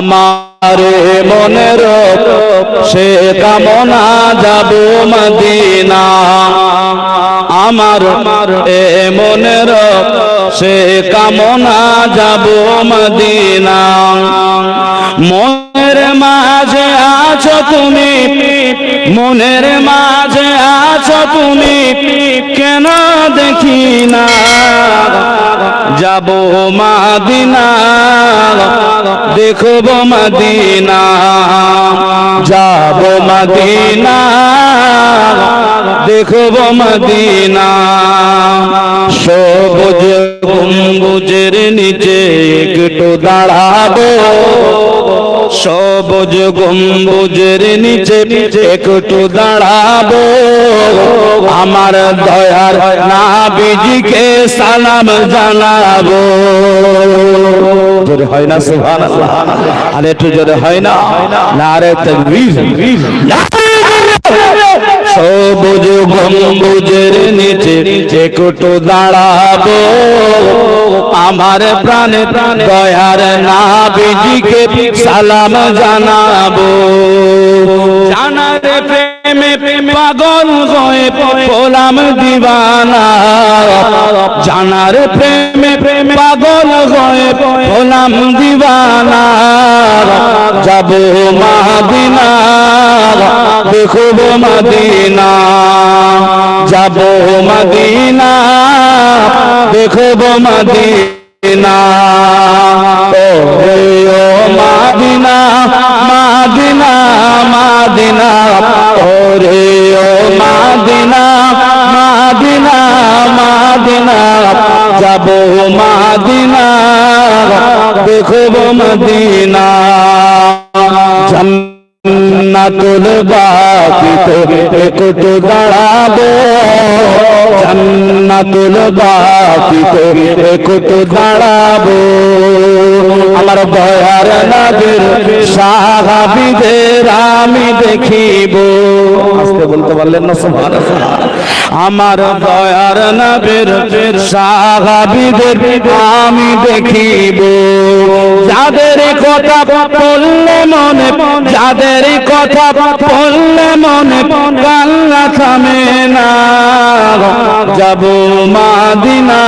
আমারে মনের সে কামনা যাব মদিনা। আমার এ মনের সে কামনা যাব মদিনা। মনের মাঝে আছো তুমি, মনের মাঝে আছো তুমি, কেন দেখি না? যাব মাদিনা, দেখব মদিনা। যাব মদিনা দেখব মদিনা। সবুজ গম্বুজের নিচে একটু দাঁড়াবো। সবুজ গম্বুজের নিচে একটু দাঁড়াবো। আমার দয়ার নাবিজিকে সালাম জানাব। জোরে হয় না, সুবহানাল্লাহ। আর একটু জোরে হয় না। না নারে তাকবীর। সবুজ গম্বুজের নিচে একটু দাঁড়াবো, আমার প্রাণে প্রাণ দয়ার নাবিজিকে সালাম জানাব। জানার প্রেমে প্রেমে পাগল হয়ে পোলাম দিবানা। জানার প্রেমে প্রেমে পাগল হয়ে পোলাম দিবানা। যাব মাদিনা দেখব মদিনা। যাব মদিনা, দেখব মদিনা। ও মাদিনা মাদিনা মাদিনা। ও রে ও মাদিনা মাদিনা মাদিনা। যাব মাদিনা দেখব মদিনা। জান্নাতুল বাকিতে একটু দাঁড়াবো। জান্নাতুল বাকিতে একটু দাঁড়াবো। আমার দয়ার নবীর সাহাবীদের আমি দেখিব। আস্তে বলতে পারলেন না, সুবহানাল্লাহ। আমার দয়ার নবীর সাহাবীদের আমি দেখিব। যাদের কথা বললে মনে, যাদের কথা বললে মনে কান্না থামে না যাব মাদিনা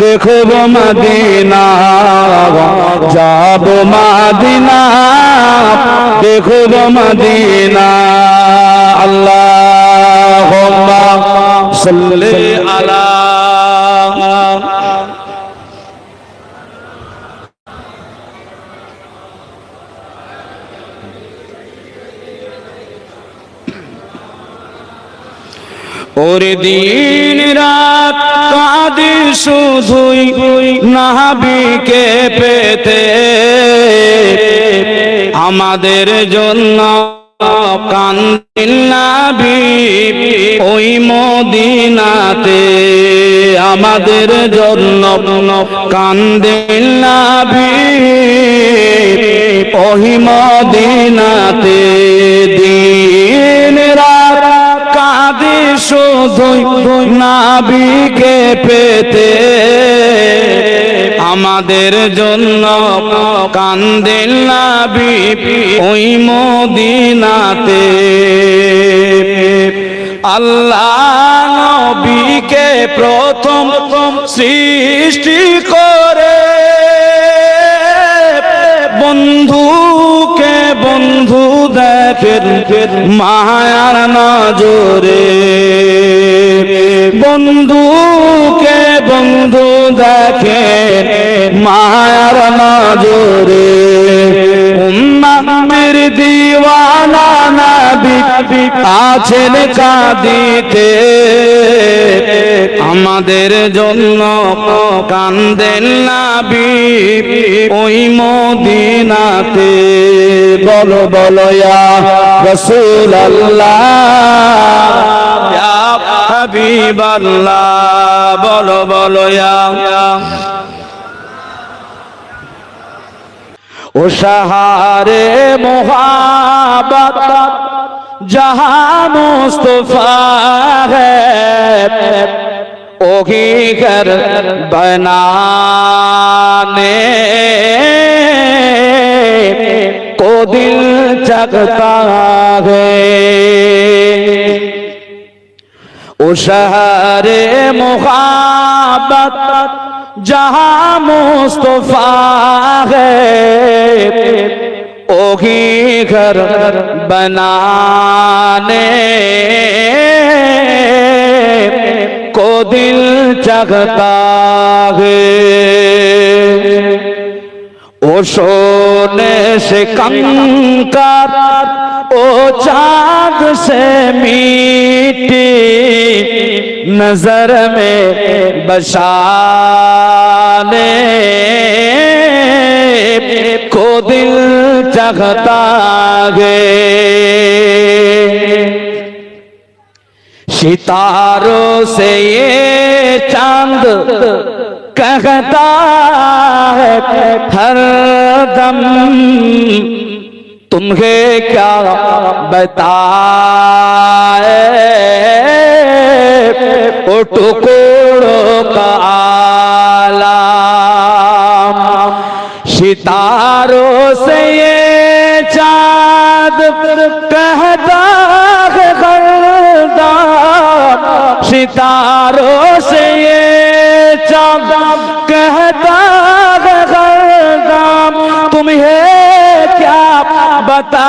দেখব মাদিনা যাব মাদিনা দেখব মাদিনা। আল্লাহ সাল্লি আলা ওরে দিন রাত কাঁদি শুধুই নাবিকে পেতে আমাদের জন্য কান্দিন নাবি ওই মদিনাতে। আমাদের জন্য কান্দিন নাবি ওই মদিনাতে। দিন নাবিকে পেতে। আমাদের জন্য কান্দেন নাবি ওই মদিনাতে। আল্লাহ নবীকে প্রথম সৃষ্টি করে। বন্ধুকে বন্ধু দেখেন মায়ার নজরে। বন্ধুকে বন্ধু দেখে মায়ার নজরে। উম্মামের দিওয়ানা নবী আছেন কাঁদিতে। আমাদের জন্য কান্দেন নাবি ওই মদিনাতে। বলো বলো ইয়া রসুল আল্লাহ হাবিব আল্লাহ বলো বলো ইয়া ও সাহারে মোহাবত جہاں مصطفیٰ ہے وہی گھر بنانے کو دل چکتا ہے شہر محبت جہاں مصطفیٰ ہے اوہی گھر بنانے کو دل چگتا ہے او سونے سے کم کر وہ چاند سے میٹی نظر میں بشانے کو دل چگتا گے شتاروں سے یہ چاند کہتا ہے، ہر دم تمہیں کیا بتائے؟ او ٹکڑوں کا عالم۔ ستاروں سے یہ چاند کہتا ہے غردہ ستاروں سے یہ چاند پتا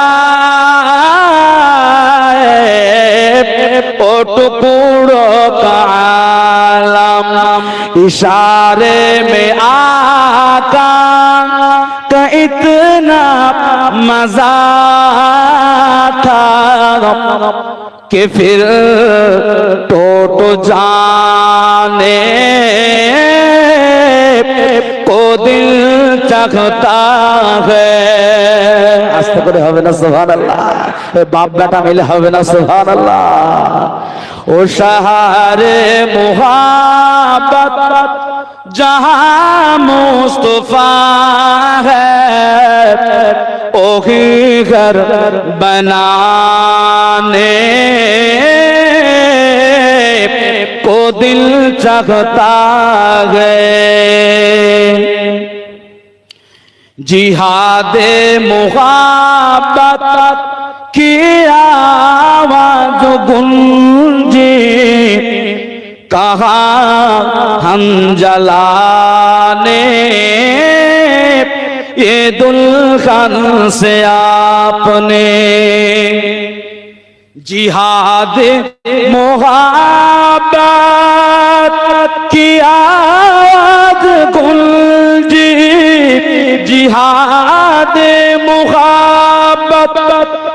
او ٹکڑوں کا عالم، اشارے میں آتا کا اتنا مزہ تھا کہ پھر ٹوٹ جانے کو دل چکھتا ہے۔ আস্তে করে হবে না সুবহান আল্লাহ বাপ বেটা মিলে হবে না সুবহান আল্লাহ ও সাহারে মুহাব্বত जहां मुस्तफा है ओही घर बनाने को दिल चाहता है জিহাদে মোহাবত কি আওয়াজ গুঞ্জে কাহা হম জলানে এ দুলহন সে আপনে। জিহাদ মোহাবত কি আওয়াজ গুঞ্জে جہاد مخابت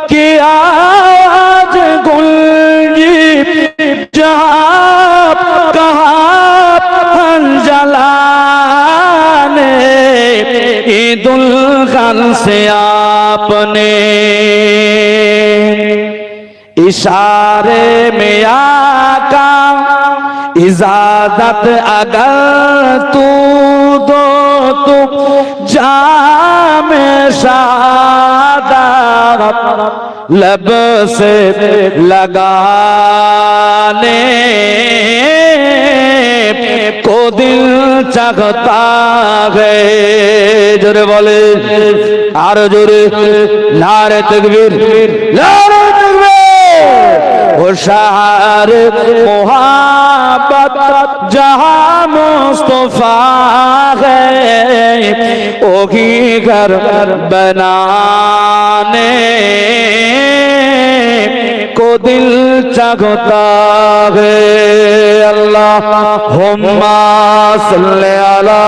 کی آج گل جی جہاں کہاں جلانے عید الخل سے آپ نے اشارے میں آکا इजाजत अगर तू दो तो जाम शादा लब से लगाने को दिल চাহতা হে জোরে বলে আরো জোরে নারে তকবীর নারে তকবীর ও শাহর মোহাব্বত जहां मुस्तफा है ओही घर बनाने को दिल चाहता है अल्लाह हुम्मा सल्ले अला